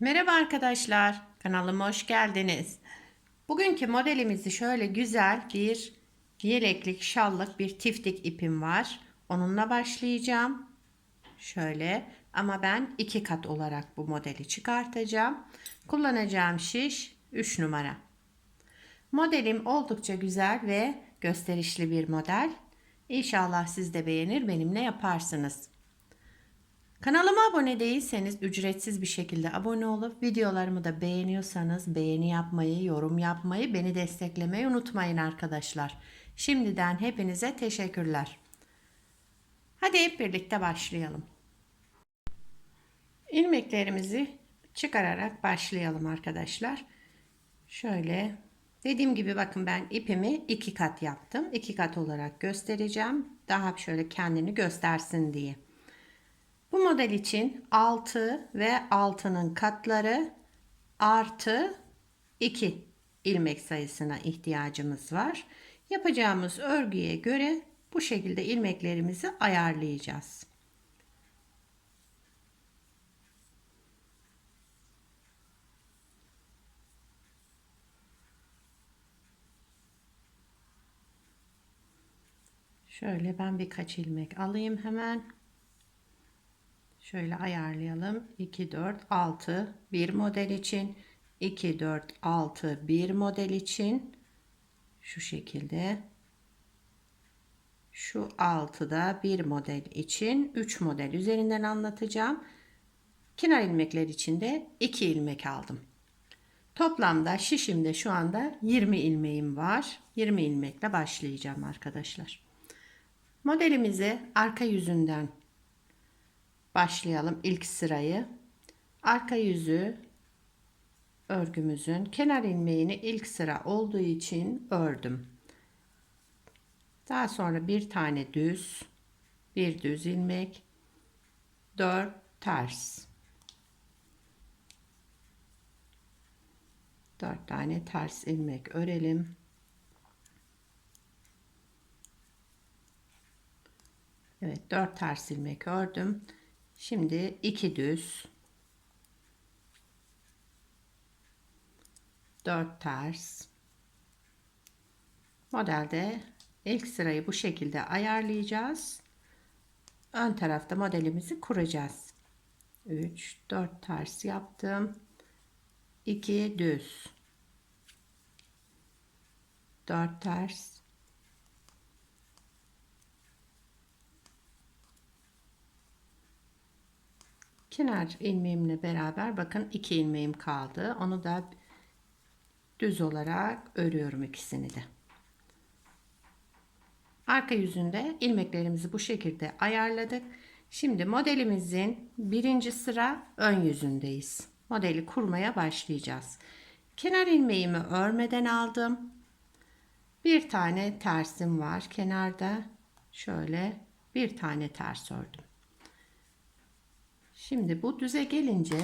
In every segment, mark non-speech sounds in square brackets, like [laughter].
Merhaba arkadaşlar, kanalıma hoş geldiniz. Bugünkü modelimizi şöyle güzel bir yeleklik, şallık bir tiftik ipim var. Onunla başlayacağım. Şöyle ama ben iki kat olarak bu modeli çıkartacağım. Kullanacağım şiş 3 numara. Modelim oldukça güzel ve gösterişli bir model. İnşallah siz de beğenir benimle yaparsınız. Kanalıma abone değilseniz ücretsiz bir şekilde abone olup videolarımı da beğeniyorsanız beğeni yapmayı, yorum yapmayı, beni desteklemeyi unutmayın arkadaşlar. Şimdiden hepinize teşekkürler. Hadi hep birlikte başlayalım. İlmeklerimizi çıkararak başlayalım arkadaşlar. Şöyle dediğim gibi bakın ben ipimi iki kat yaptım. İki kat olarak göstereceğim. Daha şöyle kendini göstersin diye. Bu model için 6 ve 6'nın katları artı 2 ilmek sayısına ihtiyacımız var. Yapacağımız örgüye göre bu şekilde ilmeklerimizi ayarlayacağız. Şöyle ben birkaç ilmek alayım hemen. Şöyle ayarlayalım. 2, 4, 6 bir model için. 2, 4, 6 bir model için. Şu şekilde. Şu 6'da bir model için 3 model üzerinden anlatacağım. Kenar ilmekler için de 2 ilmek aldım. Toplamda şişimde şu anda 20 ilmeğim var. 20 ilmekle başlayacağım arkadaşlar. Modelimizi arka yüzünden başlayalım ilk sırayı. Arka yüzü örgümüzün kenar ilmeğini ilk sıra olduğu için ördüm. Daha sonra bir tane düz, bir düz ilmek, dört ters. Dört tane ters ilmek örelim. Evet, dört ters ilmek ördüm. Şimdi iki düz. dört ters. Modelde ilk sırayı bu şekilde ayarlayacağız. Ön tarafta modelimizi kuracağız. 3 4 ters yaptım. 2 düz. 4 ters. Kenar ilmeğimle beraber bakın iki ilmeğim kaldı. Onu da düz olarak örüyorum ikisini de. Arka yüzünde ilmeklerimizi bu şekilde ayarladık. Şimdi modelimizin birinci sıra ön yüzündeyiz. Modeli kurmaya başlayacağız. Kenar ilmeğimi örmeden aldım. Bir tane tersim var kenarda. Şöyle bir tane ters ördüm. Şimdi bu düze gelince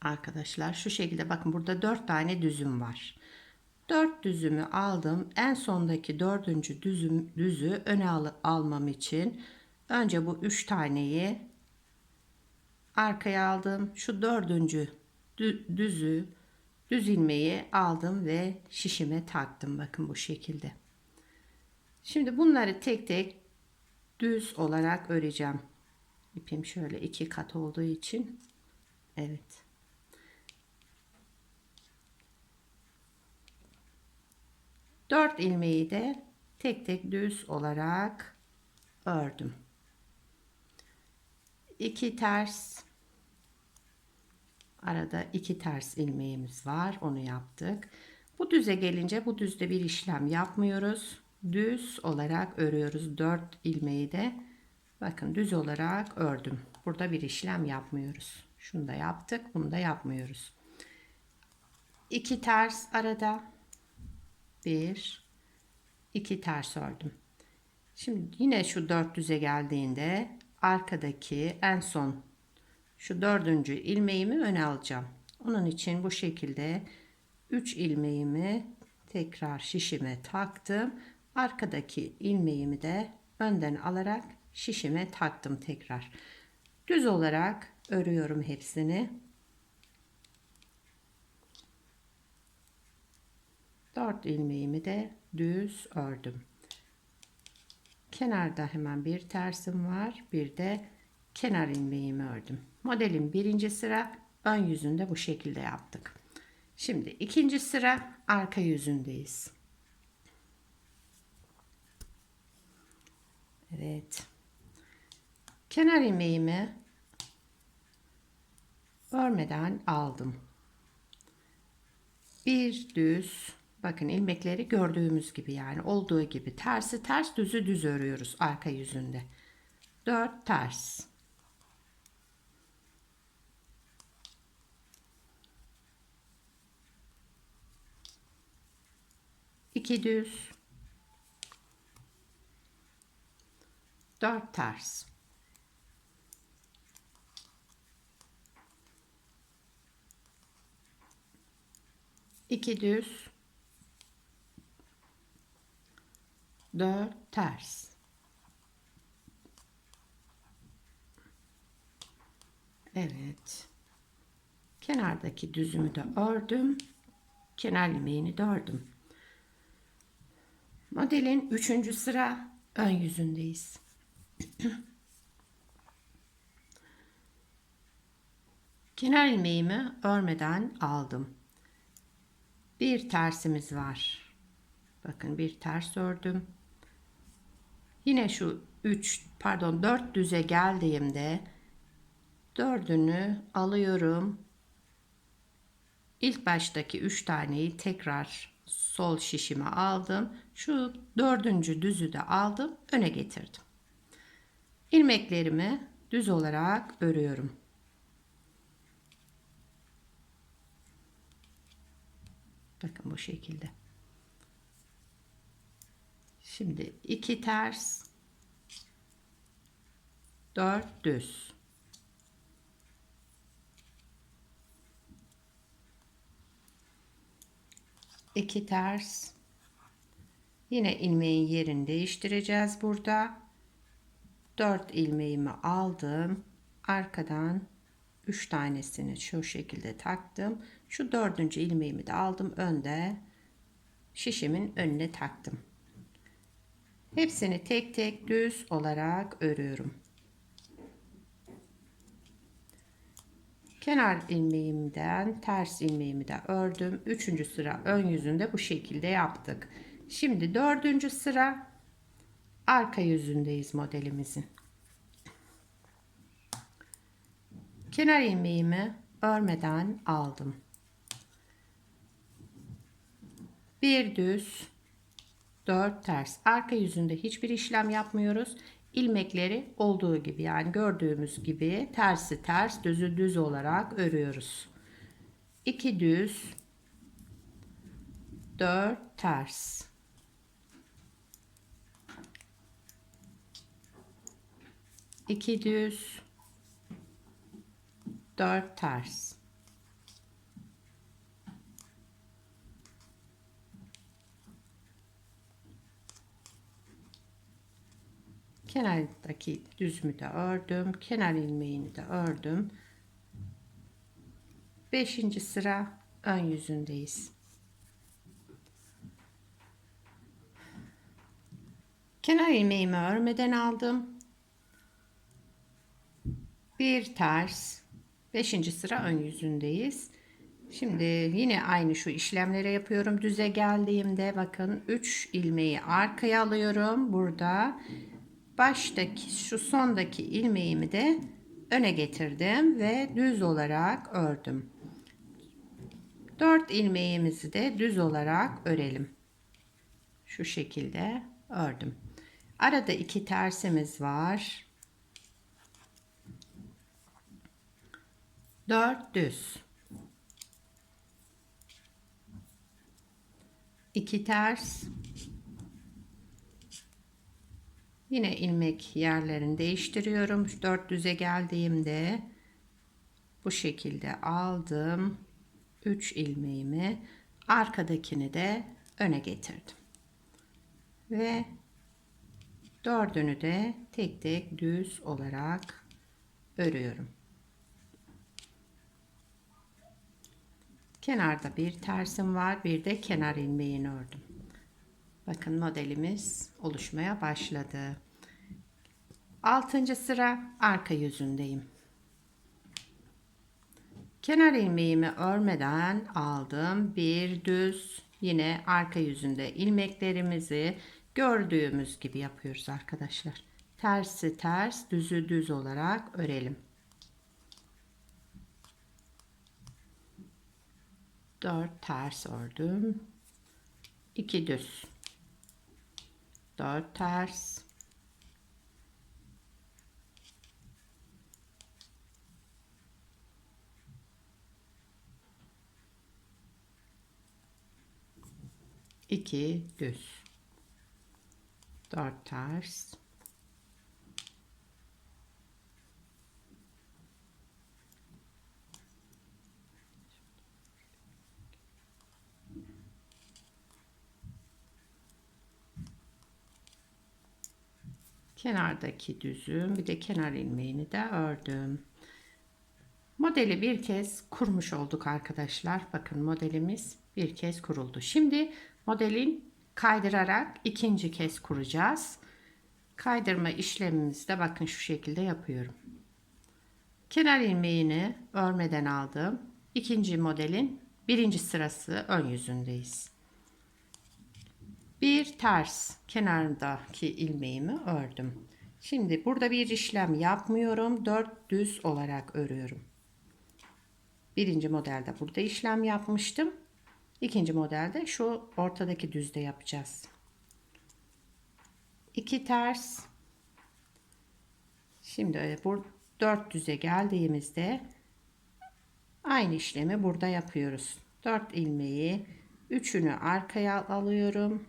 arkadaşlar şu şekilde bakın burada dört tane düzüm var. Dört düzümü aldım. En sondaki dördüncü düzüm, düzü öne al, almam için önce bu üç taneyi arkaya aldım. Şu dördüncü düzü düz ilmeği aldım ve şişime taktım. Bakın bu şekilde. Şimdi bunları tek tek düz olarak öreceğim. İpim şöyle iki kat olduğu için. Evet. Dört ilmeği de tek tek düz olarak ördüm. İki ters arada iki ters ilmeğimiz var onu yaptık bu düze gelince bu düzde bir işlem yapmıyoruz düz olarak örüyoruz dört ilmeği de Bakın düz olarak ördüm. Burada bir işlem yapmıyoruz. Şunu da yaptık. Bunu da yapmıyoruz. İki ters arada. Bir. iki ters ördüm. Şimdi yine şu dört düze geldiğinde arkadaki en son şu dördüncü ilmeğimi öne alacağım. Onun için bu şekilde 3 ilmeğimi tekrar şişime taktım. Arkadaki ilmeğimi de önden alarak şişime taktım tekrar. Düz olarak örüyorum hepsini. Dört ilmeğimi de düz ördüm. Kenarda hemen bir tersim var. Bir de kenar ilmeğimi ördüm. Modelin birinci sıra ön yüzünde bu şekilde yaptık. Şimdi ikinci sıra arka yüzündeyiz. Evet. Kenar ilmeğimi örmeden aldım. Bir düz bakın ilmekleri gördüğümüz gibi yani olduğu gibi tersi ters düzü düz örüyoruz arka yüzünde. 4 ters. İki düz. Dört ters. İki düz. Dört ters. Evet. Kenardaki düzümü de ördüm. Kenar ilmeğini de ördüm. Modelin üçüncü sıra ön yüzündeyiz. [clears throat] Kenar ilmeğimi örmeden aldım bir tersimiz var. Bakın bir ters ördüm. Yine şu 3 pardon 4 düze geldiğimde dördünü alıyorum. İlk baştaki 3 taneyi tekrar sol şişime aldım. Şu dördüncü düzü de aldım. Öne getirdim. İlmeklerimi düz olarak örüyorum. Bakın bu şekilde. Şimdi iki ters, dört düz. iki ters. Yine ilmeğin yerini değiştireceğiz burada. Dört ilmeğimi aldım. Arkadan 3 tanesini şu şekilde taktım. Şu dördüncü ilmeğimi de aldım önde şişimin önüne taktım. Hepsini tek tek düz olarak örüyorum. Kenar ilmeğimden ters ilmeğimi de ördüm. Üçüncü sıra ön yüzünde bu şekilde yaptık. Şimdi dördüncü sıra arka yüzündeyiz modelimizin. kenar ilmeğimi örmeden aldım. Bir düz, dört ters. Arka yüzünde hiçbir işlem yapmıyoruz. İlmekleri olduğu gibi yani gördüğümüz gibi tersi ters, düzü düz olarak örüyoruz. İki düz, dört ters. İki düz, 4 ters. Kenardaki düzümü de ördüm. Kenar ilmeğini de ördüm. Beşinci sıra ön yüzündeyiz. Kenar ilmeğimi örmeden aldım. Bir ters 5. sıra ön yüzündeyiz. Şimdi yine aynı şu işlemlere yapıyorum. Düze geldiğimde bakın 3 ilmeği arkaya alıyorum. Burada baştaki şu sondaki ilmeğimi de öne getirdim ve düz olarak ördüm. 4 ilmeğimizi de düz olarak örelim. Şu şekilde ördüm. Arada iki tersimiz var. 4 düz. 2 ters. Yine ilmek yerlerini değiştiriyorum. 4 düze geldiğimde bu şekilde aldım. 3 ilmeğimi arkadakini de öne getirdim. Ve dördünü de tek tek düz olarak örüyorum. Kenarda bir tersim var. Bir de kenar ilmeğini ördüm. Bakın modelimiz oluşmaya başladı. Altıncı sıra arka yüzündeyim. Kenar ilmeğimi örmeden aldım. Bir düz yine arka yüzünde ilmeklerimizi gördüğümüz gibi yapıyoruz arkadaşlar. Tersi ters, düzü düz olarak örelim. 4 ters ördüm. 2 düz. 4 ters. İki düz. Dört ters. Kenardaki düzüm bir de kenar ilmeğini de ördüm. Modeli bir kez kurmuş olduk arkadaşlar. Bakın modelimiz bir kez kuruldu. Şimdi modelin kaydırarak ikinci kez kuracağız. Kaydırma işlemimizde bakın şu şekilde yapıyorum. Kenar ilmeğini örmeden aldım. İkinci modelin birinci sırası ön yüzündeyiz bir ters kenardaki ilmeğimi ördüm. Şimdi burada bir işlem yapmıyorum. 4 düz olarak örüyorum. Birinci modelde burada işlem yapmıştım. İkinci modelde şu ortadaki düzde yapacağız. 2 ters. Şimdi bu 4 düze geldiğimizde aynı işlemi burada yapıyoruz. 4 ilmeği üçünü arkaya alıyorum.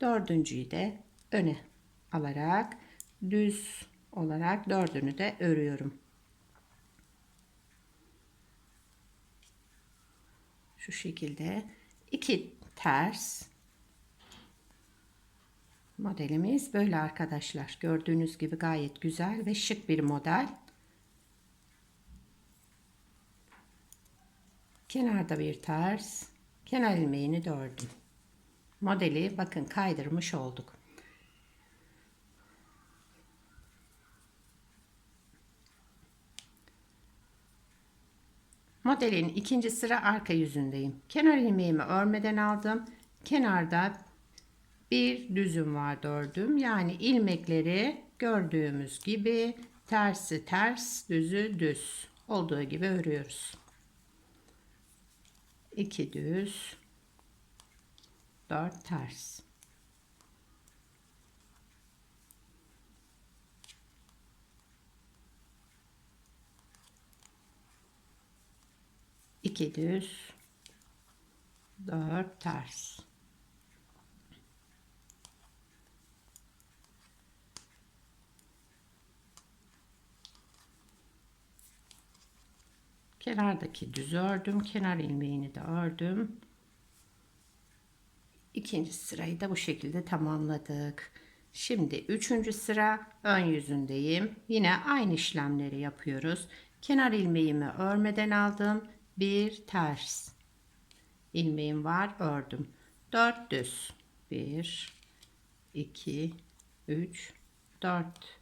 Dördüncüyü de öne alarak düz olarak dördünü de örüyorum. Şu şekilde iki ters modelimiz böyle arkadaşlar. Gördüğünüz gibi gayet güzel ve şık bir model. Kenarda bir ters, kenar ilmeğini de modeli bakın kaydırmış olduk. Modelin ikinci sıra arka yüzündeyim. Kenar ilmeğimi örmeden aldım. Kenarda bir düzüm var ördüm. Yani ilmekleri gördüğümüz gibi tersi ters, düzü düz olduğu gibi örüyoruz. 2 düz 4 ters. İki düz, dört ters. Kenardaki düz ördüm, kenar ilmeğini de ördüm. İkinci sırayı da bu şekilde tamamladık. Şimdi üçüncü sıra ön yüzündeyim. Yine aynı işlemleri yapıyoruz. Kenar ilmeğimi örmeden aldım. Bir ters. ilmeğim var ördüm. Dört düz. Bir, iki, üç, dört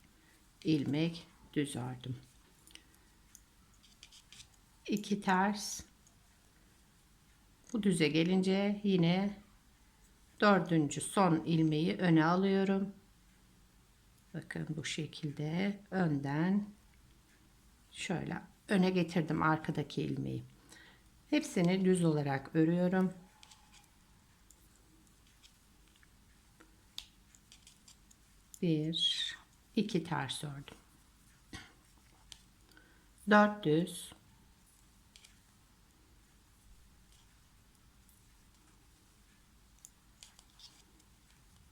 ilmek düz ördüm. İki ters. Bu düze gelince yine dördüncü son ilmeği öne alıyorum. Bakın bu şekilde önden şöyle öne getirdim arkadaki ilmeği. Hepsini düz olarak örüyorum. Bir, iki ters ördüm. Dört düz.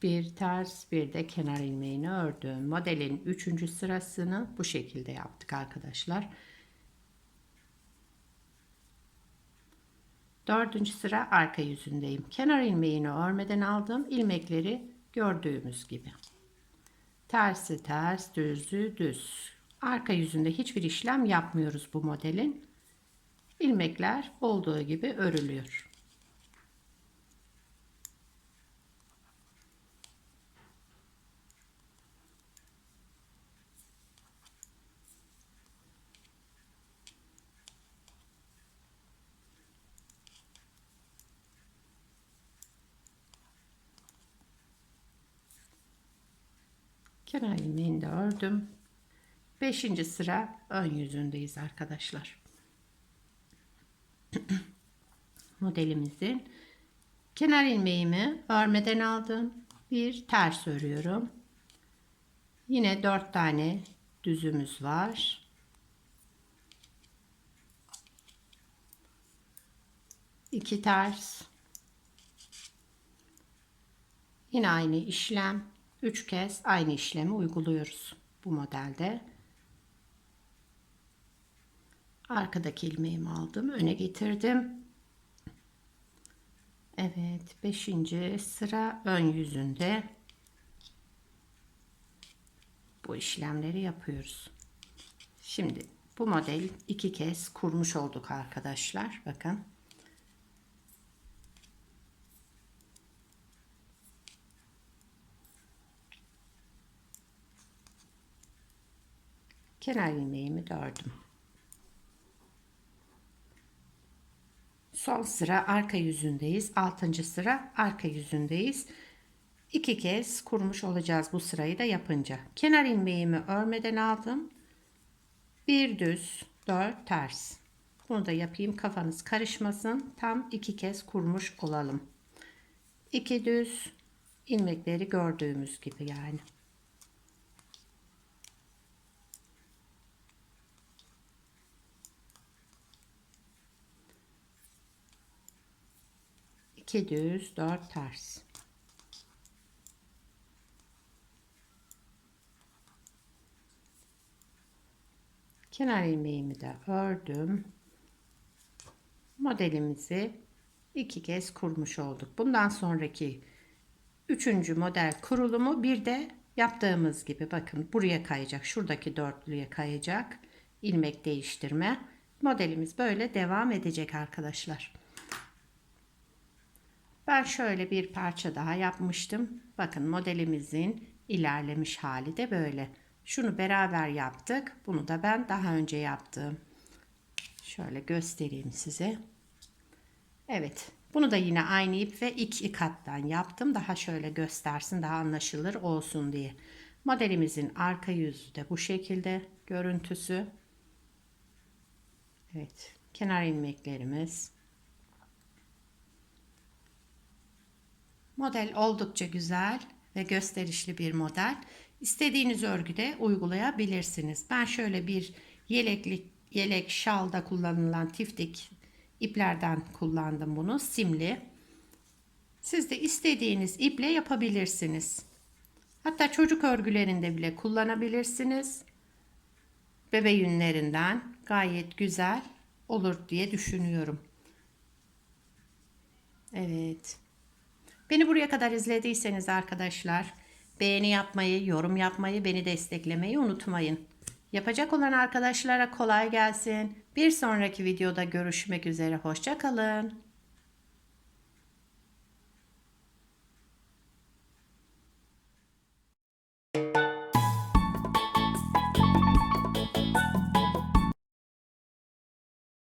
Bir ters bir de kenar ilmeğini ördüm. Modelin 3. sırasını bu şekilde yaptık arkadaşlar. Dördüncü sıra arka yüzündeyim. Kenar ilmeğini örmeden aldım. ilmekleri gördüğümüz gibi. Tersi ters, düzü düz. Arka yüzünde hiçbir işlem yapmıyoruz bu modelin. ilmekler olduğu gibi örülüyor. Kenar ilmeğini de ördüm. Beşinci sıra ön yüzündeyiz arkadaşlar. [clears throat] Modelimizin kenar ilmeğimi örmeden aldım. Bir ters örüyorum. Yine dört tane düzümüz var. İki ters. Yine aynı işlem. Üç kez aynı işlemi uyguluyoruz bu modelde. Arkadaki ilmeğimi aldım. Öne getirdim. Evet. Beşinci sıra ön yüzünde. Bu işlemleri yapıyoruz. Şimdi bu model iki kez kurmuş olduk arkadaşlar. Bakın. Kenar ilmeğimi ördüm. Son sıra arka yüzündeyiz. Altıncı sıra arka yüzündeyiz. İki kez kurmuş olacağız bu sırayı da yapınca. Kenar ilmeğimi örmeden aldım. Bir düz, dört ters. Bunu da yapayım kafanız karışmasın. Tam iki kez kurmuş olalım. İki düz ilmekleri gördüğümüz gibi yani. 2 düz 4 ters. Kenar ilmeğimi de ördüm. Modelimizi iki kez kurmuş olduk. Bundan sonraki üçüncü model kurulumu bir de yaptığımız gibi bakın buraya kayacak şuradaki dörtlüye kayacak ilmek değiştirme. Modelimiz böyle devam edecek arkadaşlar ben şöyle bir parça daha yapmıştım. Bakın modelimizin ilerlemiş hali de böyle. Şunu beraber yaptık. Bunu da ben daha önce yaptım. Şöyle göstereyim size. Evet. Bunu da yine aynı ip ve iki kattan yaptım. Daha şöyle göstersin, daha anlaşılır olsun diye. Modelimizin arka yüzü de bu şekilde görüntüsü. Evet. Kenar ilmeklerimiz. Model oldukça güzel ve gösterişli bir model. İstediğiniz örgüde uygulayabilirsiniz. Ben şöyle bir yeleklik, yelek şalda kullanılan tiftik iplerden kullandım bunu. Simli. Siz de istediğiniz iple yapabilirsiniz. Hatta çocuk örgülerinde bile kullanabilirsiniz. Bebe yünlerinden gayet güzel olur diye düşünüyorum. Evet. Beni buraya kadar izlediyseniz arkadaşlar beğeni yapmayı, yorum yapmayı, beni desteklemeyi unutmayın. Yapacak olan arkadaşlara kolay gelsin. Bir sonraki videoda görüşmek üzere. Hoşçakalın.